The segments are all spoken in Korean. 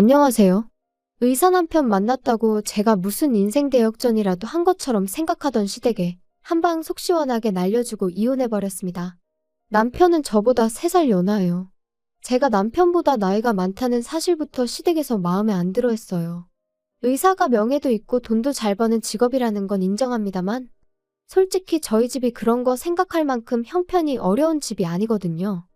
안녕하세요. 의사 남편 만났다고 제가 무슨 인생 대역전이라도 한 것처럼 생각하던 시댁에 한 방 속 시원하게 날려주고 이혼해버렸습니다. 남편은 저보다 3살 연하예요. 제가 남편보다 나이가 많다는 사실부터 시댁에서 마음에 안 들어 했어요. 의사가 명예도 있고 돈도 잘 버는 직업이라는 건 인정합니다만, 솔직히 저희 집이 그런 거 생각할 만큼 형편이 어려운 집이 아니거든요.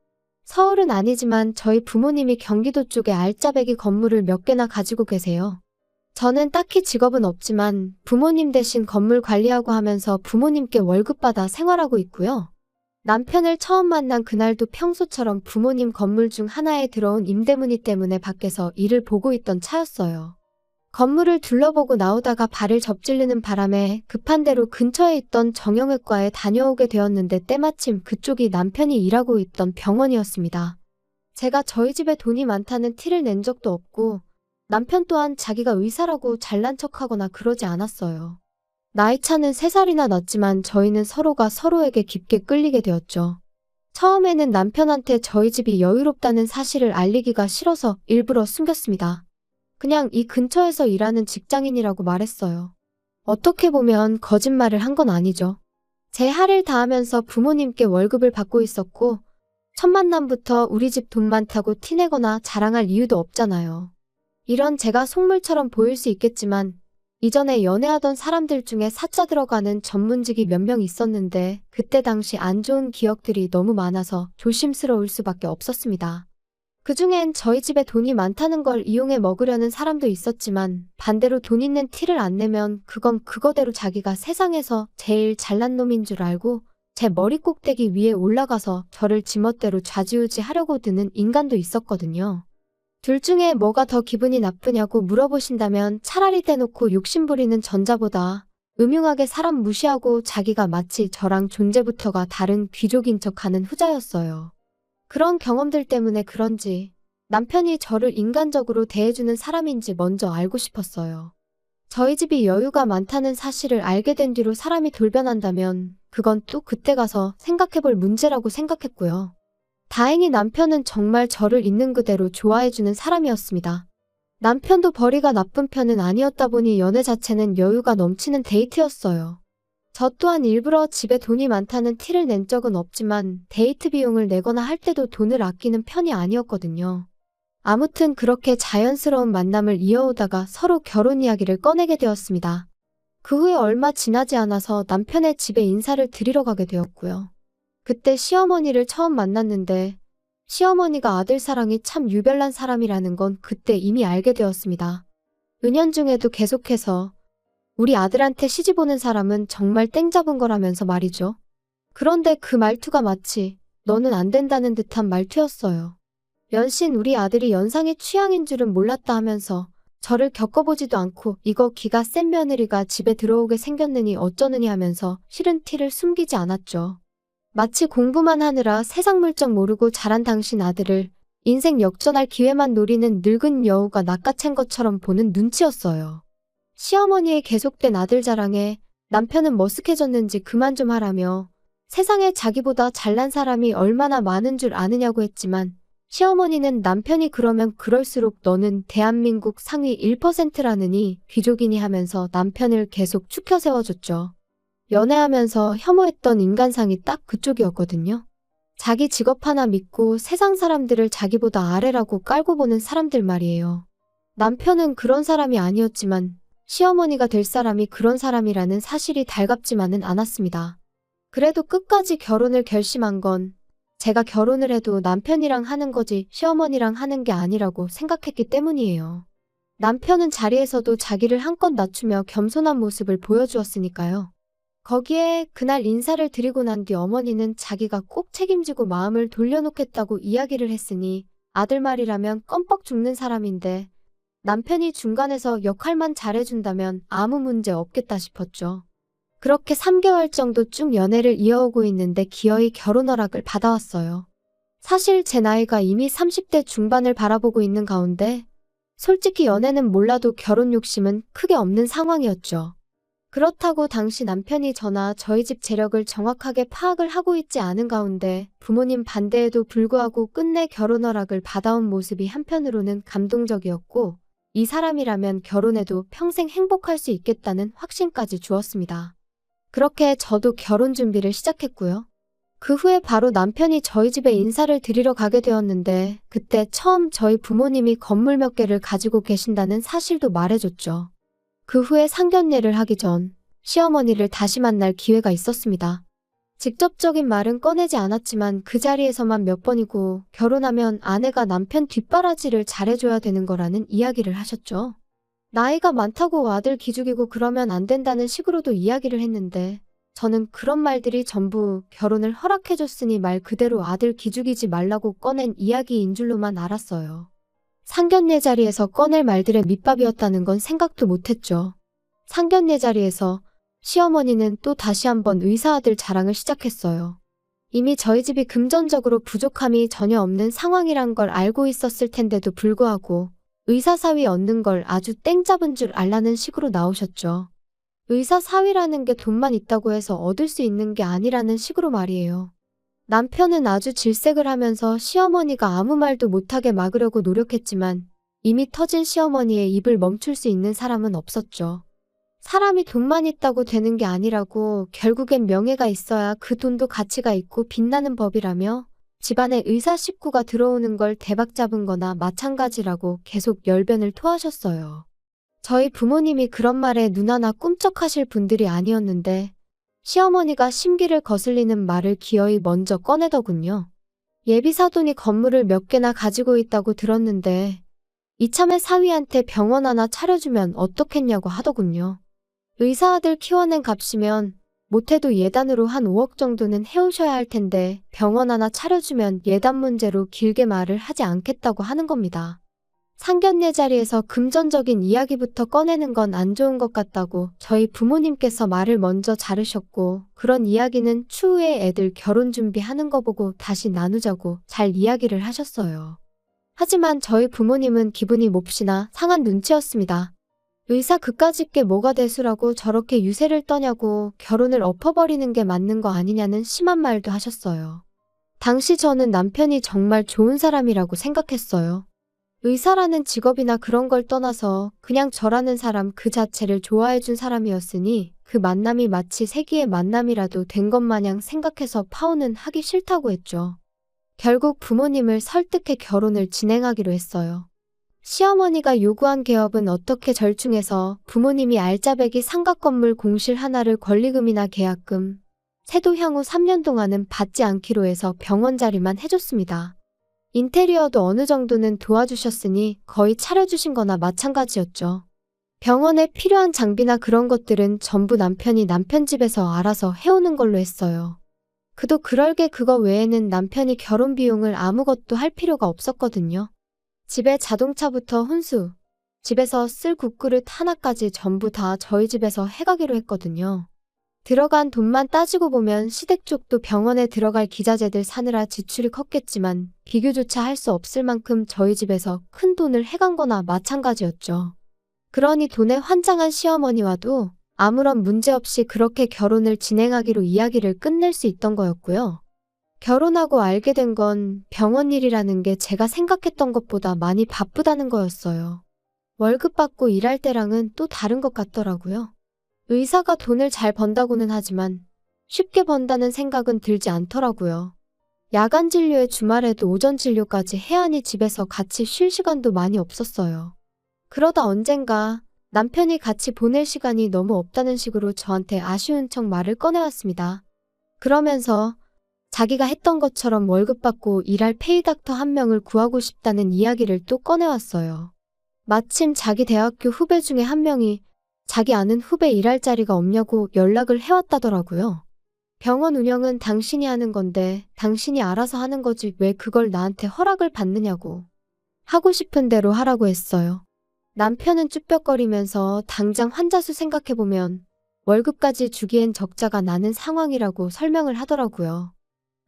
서울은 아니지만 저희 부모님이 경기도 쪽에 알짜배기 건물을 몇 개나 가지고 계세요. 저는 딱히 직업은 없지만 부모님 대신 건물 관리하고 하면서 부모님께 월급 받아 생활하고 있고요. 남편을 처음 만난 그날도 평소처럼 부모님 건물 중 하나에 들어온 임대문의 때문에 밖에서 일을 보고 있던 차였어요. 건물을 둘러보고 나오다가 발을 접질르는 바람에 급한 대로 근처에 있던 정형외과에 다녀오게 되었는데 때마침 그쪽이 남편이 일하고 있던 병원이었습니다. 제가 저희 집에 돈이 많다는 티를 낸 적도 없고 남편 또한 자기가 의사라고 잘난 척하거나 그러지 않았어요. 나이 차는 3살이나 났지만 저희는 서로가 서로에게 깊게 끌리게 되었죠. 처음에는 남편한테 저희 집이 여유롭다는 사실을 알리기가 싫어서 일부러 숨겼습니다. 그냥 이 근처에서 일하는 직장인이라고 말했어요. 어떻게 보면 거짓말을 한 건 아니죠. 제 할일 다하면서 부모님께 월급을 받고 있었고, 첫 만남부터 우리 집 돈 많다고 티내거나 자랑할 이유도 없잖아요. 이런 제가 속물처럼 보일 수 있겠지만, 이전에 연애하던 사람들 중에 사자 들어가는 전문직이 몇 명 있었는데, 그때 당시 안 좋은 기억들이 너무 많아서 조심스러울 수밖에 없었습니다. 그중엔 저희 집에 돈이 많다는 걸 이용해 먹으려는 사람도 있었지만 반대로 돈 있는 티를 안 내면 그건 그거대로 자기가 세상에서 제일 잘난 놈인 줄 알고 제 머리 꼭대기 위에 올라가서 저를 지멋대로 좌지우지 하려고 드는 인간도 있었거든요. 둘 중에 뭐가 더 기분이 나쁘냐고 물어보신다면 차라리 대놓고 욕심부리는 전자보다 음흉하게 사람 무시하고 자기가 마치 저랑 존재부터가 다른 귀족인 척하는 후자였어요. 그런 경험들 때문에 그런지 남편이 저를 인간적으로 대해주는 사람인지 먼저 알고 싶었어요. 저희 집이 여유가 많다는 사실을 알게 된 뒤로 사람이 돌변한다면 그건 또 그때 가서 생각해볼 문제라고 생각했고요. 다행히 남편은 정말 저를 있는 그대로 좋아해주는 사람이었습니다. 남편도 벌이가 나쁜 편은 아니었다 보니 연애 자체는 여유가 넘치는 데이트였어요. 저 또한 일부러 집에 돈이 많다는 티를 낸 적은 없지만 데이트 비용을 내거나 할 때도 돈을 아끼는 편이 아니었거든요. 아무튼 그렇게 자연스러운 만남을 이어오다가 서로 결혼 이야기를 꺼내게 되었습니다. 그 후에 얼마 지나지 않아서 남편의 집에 인사를 드리러 가게 되었고요. 그때 시어머니를 처음 만났는데 시어머니가 아들 사랑이 참 유별난 사람이라는 건 그때 이미 알게 되었습니다. 은연중에도 계속해서 우리 아들한테 시집 오는 사람은 정말 땡 잡은 거라면서 말이죠. 그런데 그 말투가 마치 너는 안 된다는 듯한 말투였어요. 연신 우리 아들이 연상의 취향인 줄은 몰랐다 하면서 저를 겪어보지도 않고 이거 기가 센 며느리가 집에 들어오게 생겼느니 어쩌느니 하면서 싫은 티를 숨기지 않았죠. 마치 공부만 하느라 세상 물정 모르고 자란 당신 아들을 인생 역전할 기회만 노리는 늙은 여우가 낚아챈 것처럼 보는 눈치였어요. 시어머니의 계속된 아들 자랑에 남편은 머쓱해졌는지 그만 좀 하라며 세상에 자기보다 잘난 사람이 얼마나 많은 줄 아느냐고 했지만 시어머니는 남편이 그러면 그럴수록 너는 대한민국 상위 1%라느니 귀족이니 하면서 남편을 계속 축혀 세워줬죠. 연애하면서 혐오했던 인간상이 딱 그쪽이었거든요. 자기 직업 하나 믿고 세상 사람들을 자기보다 아래라고 깔고 보는 사람들 말이에요. 남편은 그런 사람이 아니었지만 시어머니가 될 사람이 그런 사람이라는 사실이 달갑지만은 않았습니다. 그래도 끝까지 결혼을 결심한 건 제가 결혼을 해도 남편이랑 하는 거지 시어머니랑 하는 게 아니라고 생각했기 때문이에요. 남편은 자리에서도 자기를 한껏 낮추며 겸손한 모습을 보여주었으니까요. 거기에 그날 인사를 드리고 난 뒤 어머니는 자기가 꼭 책임지고 마음을 돌려놓겠다고 이야기를 했으니 아들 말이라면 껌뻑 죽는 사람인데 남편이 중간에서 역할만 잘해준다면 아무 문제 없겠다 싶었죠. 그렇게 3개월 정도 쭉 연애를 이어오고 있는데 기어이 결혼 허락을 받아왔어요. 사실 제 나이가 이미 30대 중반을 바라보고 있는 가운데 솔직히 연애는 몰라도 결혼 욕심은 크게 없는 상황이었죠. 그렇다고 당시 남편이 저나 저희 집 재력을 정확하게 파악을 하고 있지 않은 가운데 부모님 반대에도 불구하고 끝내 결혼 허락을 받아온 모습이 한편으로는 감동적이었고 이 사람이라면 결혼해도 평생 행복할 수 있겠다는 확신까지 주었습니다. 그렇게 저도 결혼 준비를 시작했고요. 그 후에 바로 남편이 저희 집에 인사를 드리러 가게 되었는데 그때 처음 저희 부모님이 건물 몇 개를 가지고 계신다는 사실도 말해줬죠. 그 후에 상견례를 하기 전 시어머니를 다시 만날 기회가 있었습니다. 직접적인 말은 꺼내지 않았지만 그 자리에서만 몇 번이고 결혼하면 아내가 남편 뒷바라지를 잘해줘야 되는 거라는 이야기를 하셨죠. 나이가 많다고 아들 기죽이고 그러면 안 된다는 식으로도 이야기를 했는데 저는 그런 말들이 전부 결혼을 허락해줬으니 말 그대로 아들 기죽이지 말라고 꺼낸 이야기인 줄로만 알았어요. 상견례 자리에서 꺼낼 말들의 밑밥이었다는 건 생각도 못했죠. 상견례 자리에서 시어머니는 또 다시 한번 의사 아들 자랑을 시작했어요. 이미 저희 집이 금전적으로 부족함이 전혀 없는 상황이란 걸 알고 있었을 텐데도 불구하고 의사 사위 얻는 걸 아주 땡 잡은 줄 알라는 식으로 나오셨죠. 의사 사위라는 게 돈만 있다고 해서 얻을 수 있는 게 아니라는 식으로 말이에요. 남편은 아주 질색을 하면서 시어머니가 아무 말도 못하게 막으려고 노력했지만 이미 터진 시어머니의 입을 멈출 수 있는 사람은 없었죠. 사람이 돈만 있다고 되는 게 아니라고 결국엔 명예가 있어야 그 돈도 가치가 있고 빛나는 법이라며 집안에 의사 식구가 들어오는 걸 대박 잡은 거나 마찬가지라고 계속 열변을 토하셨어요. 저희 부모님이 그런 말에 눈 하나 꿈쩍하실 분들이 아니었는데 시어머니가 심기를 거슬리는 말을 기어이 먼저 꺼내더군요. 예비사돈이 건물을 몇 개나 가지고 있다고 들었는데 이참에 사위한테 병원 하나 차려주면 어떻겠냐고 하더군요. 의사 아들 키워낸 값이면 못해도 예단으로 한 5억 정도는 해오셔야 할 텐데 병원 하나 차려주면 예단 문제로 길게 말을 하지 않겠다고 하는 겁니다. 상견례 자리에서 금전적인 이야기부터 꺼내는 건 안 좋은 것 같다고 저희 부모님께서 말을 먼저 자르셨고 그런 이야기는 추후에 애들 결혼 준비하는 거 보고 다시 나누자고 잘 이야기를 하셨어요. 하지만 저희 부모님은 기분이 몹시나 상한 눈치였습니다. 의사 그까짓 게 뭐가 대수라고 저렇게 유세를 떠냐고 결혼을 엎어버리는 게 맞는 거 아니냐는 심한 말도 하셨어요. 당시 저는 남편이 정말 좋은 사람이라고 생각했어요. 의사라는 직업이나 그런 걸 떠나서 그냥 저라는 사람 그 자체를 좋아해준 사람이었으니 그 만남이 마치 세기의 만남이라도 된 것 마냥 생각해서 파혼은 하기 싫다고 했죠. 결국 부모님을 설득해 결혼을 진행하기로 했어요. 시어머니가 요구한 개업은 어떻게 절충해서 부모님이 알짜배기 상가 건물 공실 하나를 권리금이나 계약금, 세도 향후 3년 동안은 받지 않기로 해서 병원 자리만 해줬습니다. 인테리어도 어느 정도는 도와주셨으니 거의 차려주신 거나 마찬가지였죠. 병원에 필요한 장비나 그런 것들은 전부 남편이 남편 집에서 알아서 해오는 걸로 했어요. 그도 그럴게 그거 외에는 남편이 결혼 비용을 아무것도 할 필요가 없었거든요. 집에 자동차부터 혼수, 집에서 쓸 국그릇 하나까지 전부 다 저희 집에서 해가기로 했거든요. 들어간 돈만 따지고 보면 시댁 쪽도 병원에 들어갈 기자재들 사느라 지출이 컸겠지만 비교조차 할 수 없을 만큼 저희 집에서 큰 돈을 해간 거나 마찬가지였죠. 그러니 돈에 환장한 시어머니와도 아무런 문제 없이 그렇게 결혼을 진행하기로 이야기를 끝낼 수 있던 거였고요. 결혼하고 알게 된 건 병원 일이라는 게 제가 생각했던 것보다 많이 바쁘다는 거였어요. 월급 받고 일할 때랑은 또 다른 것 같더라고요. 의사가 돈을 잘 번다고는 하지만 쉽게 번다는 생각은 들지 않더라고요. 야간 진료에 주말에도 오전 진료까지 하니 집에서 같이 쉴 시간도 많이 없었어요. 그러다 언젠가 남편이 같이 보낼 시간이 너무 없다는 식으로 저한테 아쉬운 척 말을 꺼내왔습니다. 그러면서 자기가 했던 것처럼 월급 받고 일할 페이닥터 한 명을 구하고 싶다는 이야기를 또 꺼내왔어요. 마침 자기 대학교 후배 중에 한 명이 자기 아는 후배 일할 자리가 없냐고 연락을 해왔다더라고요. 병원 운영은 당신이 하는 건데 당신이 알아서 하는 거지 왜 그걸 나한테 허락을 받느냐고. 하고 싶은 대로 하라고 했어요. 남편은 쭈뼛거리면서 당장 환자 수 생각해보면 월급까지 주기엔 적자가 나는 상황이라고 설명을 하더라고요.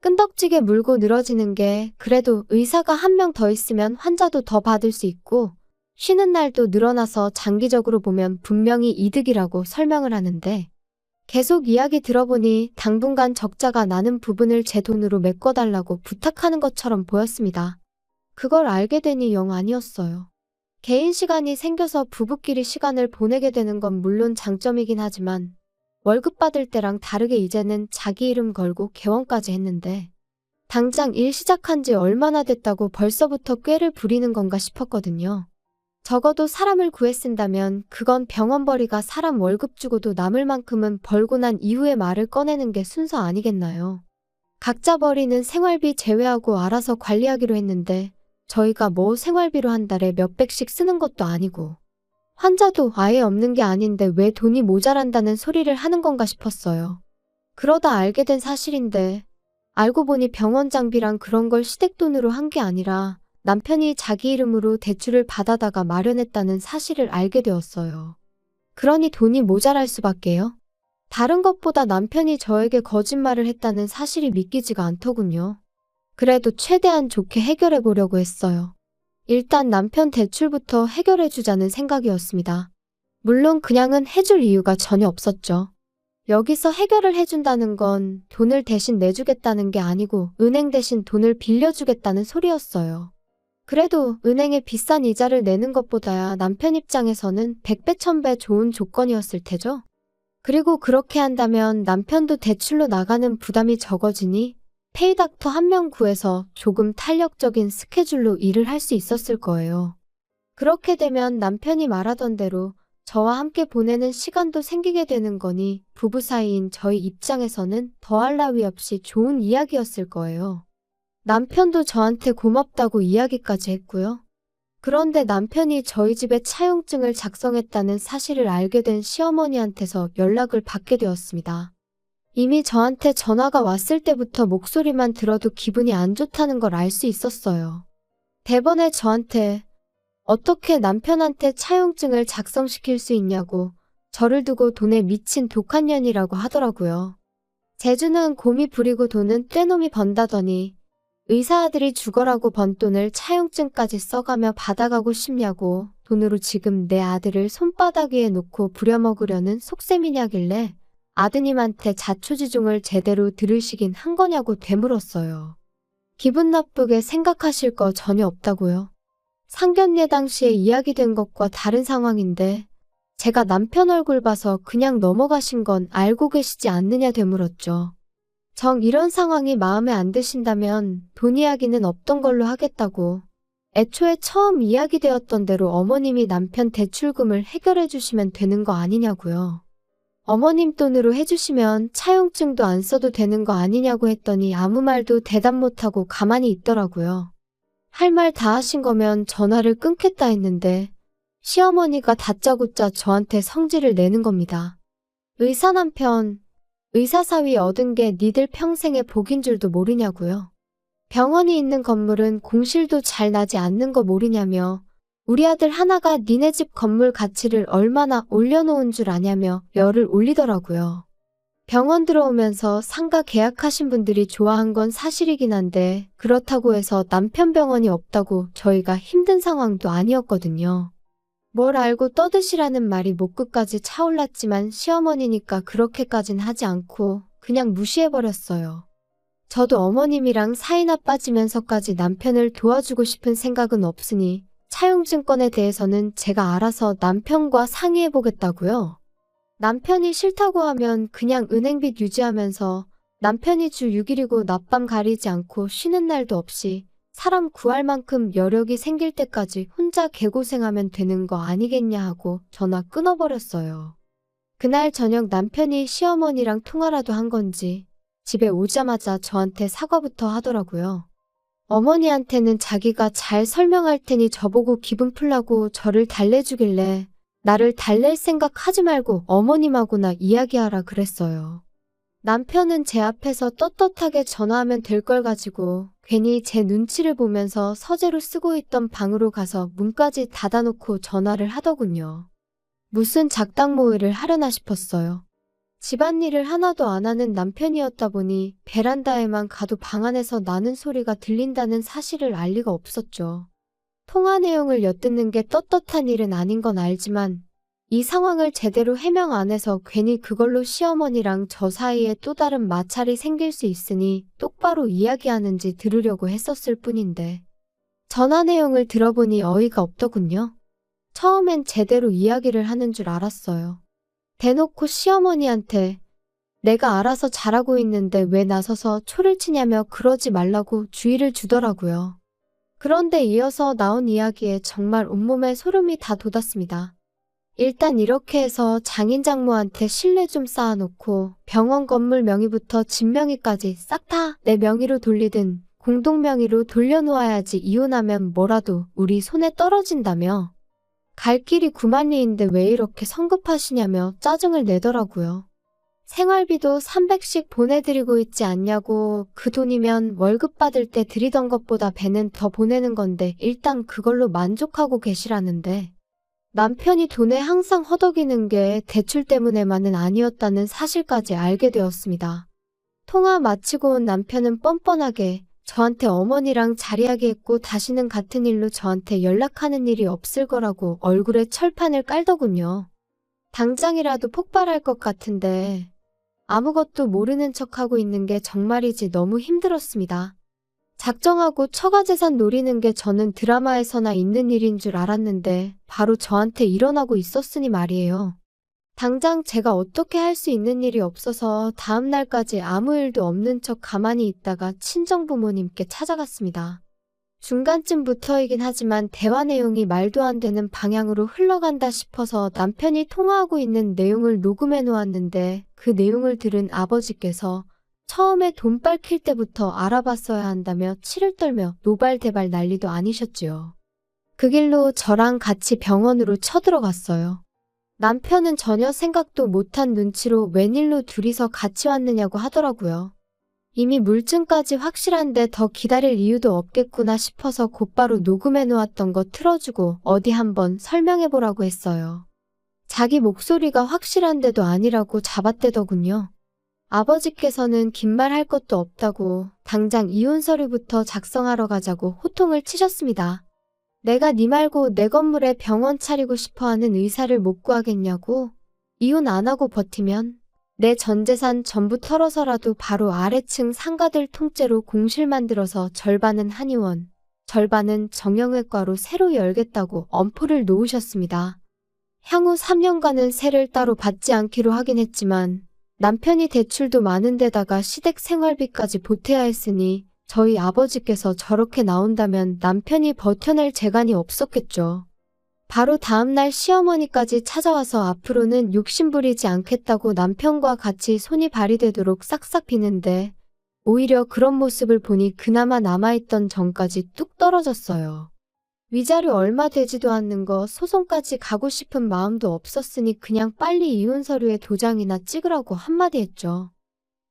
끈덕지게 물고 늘어지는 게 그래도 의사가 한 명 더 있으면 환자도 더 받을 수 있고 쉬는 날도 늘어나서 장기적으로 보면 분명히 이득이라고 설명을 하는데 계속 이야기 들어보니 당분간 적자가 나는 부분을 제 돈으로 메꿔달라고 부탁하는 것처럼 보였습니다. 그걸 알게 되니 영 아니었어요. 개인 시간이 생겨서 부부끼리 시간을 보내게 되는 건 물론 장점이긴 하지만 월급 받을 때랑 다르게 이제는 자기 이름 걸고 개원까지 했는데 당장 일 시작한 지 얼마나 됐다고 벌써부터 꾀를 부리는 건가 싶었거든요. 적어도 사람을 구해 쓴다면 그건 병원벌이가 사람 월급 주고도 남을 만큼은 벌고 난 이후에 말을 꺼내는 게 순서 아니겠나요? 각자 벌이는 생활비 제외하고 알아서 관리하기로 했는데 저희가 뭐 생활비로 한 달에 몇백씩 쓰는 것도 아니고 환자도 아예 없는 게 아닌데 왜 돈이 모자란다는 소리를 하는 건가 싶었어요. 그러다 알게 된 사실인데 알고 보니 병원 장비랑 그런 걸 시댁돈으로 한 게 아니라 남편이 자기 이름으로 대출을 받아다가 마련했다는 사실을 알게 되었어요. 그러니 돈이 모자랄 수밖에요. 다른 것보다 남편이 저에게 거짓말을 했다는 사실이 믿기지가 않더군요. 그래도 최대한 좋게 해결해 보려고 했어요. 일단 남편 대출부터 해결해 주자는 생각이었습니다. 물론 그냥은 해줄 이유가 전혀 없었죠. 여기서 해결을 해준다는 건 돈을 대신 내주겠다는 게 아니고 은행 대신 돈을 빌려주겠다는 소리였어요. 그래도 은행에 비싼 이자를 내는 것보다야 남편 입장에서는 백배 천배 좋은 조건이었을 테죠. 그리고 그렇게 한다면 남편도 대출로 나가는 부담이 적어지니 페이닥터 한 명 구해서 조금 탄력적인 스케줄로 일을 할 수 있었을 거예요. 그렇게 되면 남편이 말하던 대로 저와 함께 보내는 시간도 생기게 되는 거니 부부 사이인 저희 입장에서는 더할 나위 없이 좋은 이야기였을 거예요. 남편도 저한테 고맙다고 이야기까지 했고요. 그런데 남편이 저희 집에 차용증을 작성했다는 사실을 알게 된 시어머니한테서 연락을 받게 되었습니다. 이미 저한테 전화가 왔을 때부터 목소리만 들어도 기분이 안 좋다는 걸 알 수 있었어요. 대번에 저한테 어떻게 남편한테 차용증을 작성시킬 수 있냐고 저를 두고 돈에 미친 독한 년이라고 하더라고요. 재주는 곰이 부리고 돈은 떼놈이 번다더니 의사 아들이 죽어라고 번 돈을 차용증까지 써가며 받아가고 싶냐고 돈으로 지금 내 아들을 손바닥 위에 놓고 부려먹으려는 속셈이냐길래 아드님한테 자초지종을 제대로 들으시긴 한 거냐고 되물었어요. 기분 나쁘게 생각하실 거 전혀 없다고요. 상견례 당시에 이야기된 것과 다른 상황인데 제가 남편 얼굴 봐서 그냥 넘어가신 건 알고 계시지 않느냐 되물었죠. 정 이런 상황이 마음에 안 드신다면 돈 이야기는 없던 걸로 하겠다고 애초에 처음 이야기되었던 대로 어머님이 남편 대출금을 해결해 주시면 되는 거 아니냐고요. 어머님 돈으로 해주시면 차용증도 안 써도 되는 거 아니냐고 했더니 아무 말도 대답 못하고 가만히 있더라고요. 할 말 다 하신 거면 전화를 끊겠다 했는데 시어머니가 다짜고짜 저한테 성질을 내는 겁니다. 의사 남편, 의사 사위 얻은 게 니들 평생의 복인 줄도 모르냐고요. 병원이 있는 건물은 공실도 잘 나지 않는 거 모르냐며 우리 아들 하나가 니네 집 건물 가치를 얼마나 올려놓은 줄 아냐며 열을 올리더라고요. 병원 들어오면서 상가 계약하신 분들이 좋아한 건 사실이긴 한데 그렇다고 해서 남편 병원이 없다고 저희가 힘든 상황도 아니었거든요. 뭘 알고 떠드시라는 말이 목 끝까지 차올랐지만 시어머니니까 그렇게까진 하지 않고 그냥 무시해버렸어요. 저도 어머님이랑 사이나 빠지면서까지 남편을 도와주고 싶은 생각은 없으니 차용증권에 대해서는 제가 알아서 남편과 상의해보겠다고요. 남편이 싫다고 하면 그냥 은행빚 유지하면서 남편이 주 6일이고 낮밤 가리지 않고 쉬는 날도 없이 사람 구할 만큼 여력이 생길 때까지 혼자 개고생하면 되는 거 아니겠냐 하고 전화 끊어버렸어요. 그날 저녁 남편이 시어머니랑 통화라도 한 건지 집에 오자마자 저한테 사과부터 하더라고요. 어머니한테는 자기가 잘 설명할 테니 저보고 기분 풀라고 저를 달래주길래 나를 달랠 생각 하지 말고 어머님하고나 이야기하라 그랬어요. 남편은 제 앞에서 떳떳하게 전화하면 될 걸 가지고 괜히 제 눈치를 보면서 서재로 쓰고 있던 방으로 가서 문까지 닫아놓고 전화를 하더군요. 무슨 작당 모의를 하려나 싶었어요. 집안일을 하나도 안 하는 남편이었다 보니 베란다에만 가도 방 안에서 나는 소리가 들린다는 사실을 알 리가 없었죠. 통화 내용을 엿듣는 게 떳떳한 일은 아닌 건 알지만 이 상황을 제대로 해명 안 해서 괜히 그걸로 시어머니랑 저 사이에 또 다른 마찰이 생길 수 있으니 똑바로 이야기하는지 들으려고 했었을 뿐인데 전화 내용을 들어보니 어이가 없더군요. 처음엔 제대로 이야기를 하는 줄 알았어요. 대놓고 시어머니한테 내가 알아서 잘하고 있는데 왜 나서서 초를 치냐며 그러지 말라고 주의를 주더라고요. 그런데 이어서 나온 이야기에 정말 온몸에 소름이 다 돋았습니다. 일단 이렇게 해서 장인 장모한테 신뢰 좀 쌓아놓고 병원 건물 명의부터 집 명의까지 싹 다 내 명의로 돌리든 공동 명의로 돌려놓아야지 이혼하면 뭐라도 우리 손에 떨어진다며 갈 길이 구만리인데 왜 이렇게 성급하시냐며 짜증을 내더라고요. 생활비도 300씩 보내드리고 있지 않냐고 그 돈이면 월급 받을 때 드리던 것보다 배는 더 보내는 건데 일단 그걸로 만족하고 계시라는데 남편이 돈에 항상 허덕이는 게 대출 때문에만은 아니었다는 사실까지 알게 되었습니다. 통화 마치고 온 남편은 뻔뻔하게 저한테 어머니랑 자리하게 했고 다시는 같은 일로 저한테 연락하는 일이 없을 거라고 얼굴에 철판을 깔더군요. 당장이라도 폭발할 것 같은데 아무것도 모르는 척하고 있는 게 정말이지 너무 힘들었습니다. 작정하고 처가재산 노리는 게 저는 드라마에서나 있는 일인 줄 알았는데 바로 저한테 일어나고 있었으니 말이에요. 당장 제가 어떻게 할 수 있는 일이 없어서 다음 날까지 아무 일도 없는 척 가만히 있다가 친정 부모님께 찾아갔습니다. 중간쯤부터이긴 하지만 대화 내용이 말도 안 되는 방향으로 흘러간다 싶어서 남편이 통화하고 있는 내용을 녹음해 놓았는데 그 내용을 들은 아버지께서 처음에 돈 빨킬 때부터 알아봤어야 한다며 치를 떨며 노발대발 난리도 아니셨지요. 그 길로 저랑 같이 병원으로 쳐들어갔어요. 남편은 전혀 생각도 못한 눈치로 웬일로 둘이서 같이 왔느냐고 하더라고요. 이미 물증까지 확실한데 더 기다릴 이유도 없겠구나 싶어서 곧바로 녹음해 놓았던 거 틀어주고 어디 한번 설명해 보라고 했어요. 자기 목소리가 확실한데도 아니라고 잡아떼더군요. 아버지께서는 긴 말 할 것도 없다고 당장 이혼 서류부터 작성하러 가자고 호통을 치셨습니다. 내가 네 말고 내 건물에 병원 차리고 싶어 하는 의사를 못 구하겠냐고? 이혼 안 하고 버티면 내 전 재산 전부 털어서라도 바로 아래층 상가들 통째로 공실 만들어서 절반은 한의원, 절반은 정형외과로 새로 열겠다고 엄포를 놓으셨습니다. 향후 3년간은 세를 따로 받지 않기로 하긴 했지만 남편이 대출도 많은 데다가 시댁 생활비까지 보태야 했으니 저희 아버지께서 저렇게 나온다면 남편이 버텨낼 재간이 없었겠죠. 바로 다음날 시어머니까지 찾아와서 앞으로는 욕심부리지 않겠다고 남편과 같이 손이 발휘되도록 싹싹 비는데 오히려 그런 모습을 보니 그나마 남아있던 정까지 뚝 떨어졌어요. 위자료 얼마 되지도 않는 거 소송까지 가고 싶은 마음도 없었으니 그냥 빨리 이혼 서류에 도장이나 찍으라고 한마디 했죠.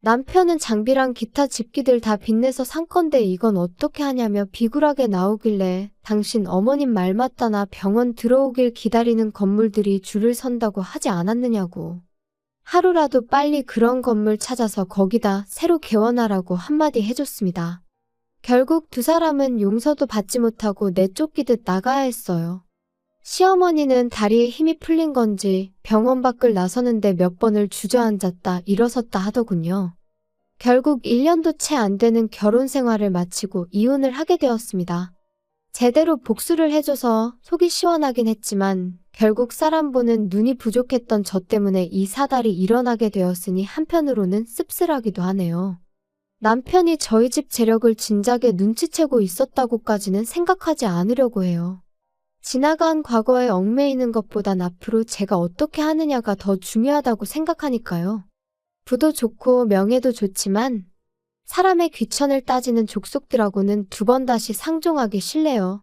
남편은 장비랑 기타 집기들 다 빚내서 산 건데 이건 어떻게 하냐며 비굴하게 나오길래 당신 어머님 말 맞다나 병원 들어오길 기다리는 건물들이 줄을 선다고 하지 않았느냐고. 하루라도 빨리 그런 건물 찾아서 거기다 새로 개원하라고 한마디 해줬습니다. 결국 두 사람은 용서도 받지 못하고 내쫓기듯 나가야 했어요. 시어머니는 다리에 힘이 풀린 건지 병원 밖을 나서는데 몇 번을 주저앉았다 일어섰다 하더군요. 결국 1년도 채 안 되는 결혼 생활을 마치고 이혼을 하게 되었습니다. 제대로 복수를 해줘서 속이 시원하긴 했지만 결국 사람 보는 눈이 부족했던 저 때문에 이 사달이 일어나게 되었으니 한편으로는 씁쓸하기도 하네요. 남편이 저희 집 재력을 진작에 눈치채고 있었다고까지는 생각하지 않으려고 해요. 지나간 과거에 얽매이는 것보단 앞으로 제가 어떻게 하느냐가 더 중요하다고 생각하니까요. 부도 좋고 명예도 좋지만 사람의 귀천을 따지는 족속들하고는 두 번 다시 상종하기 싫네요.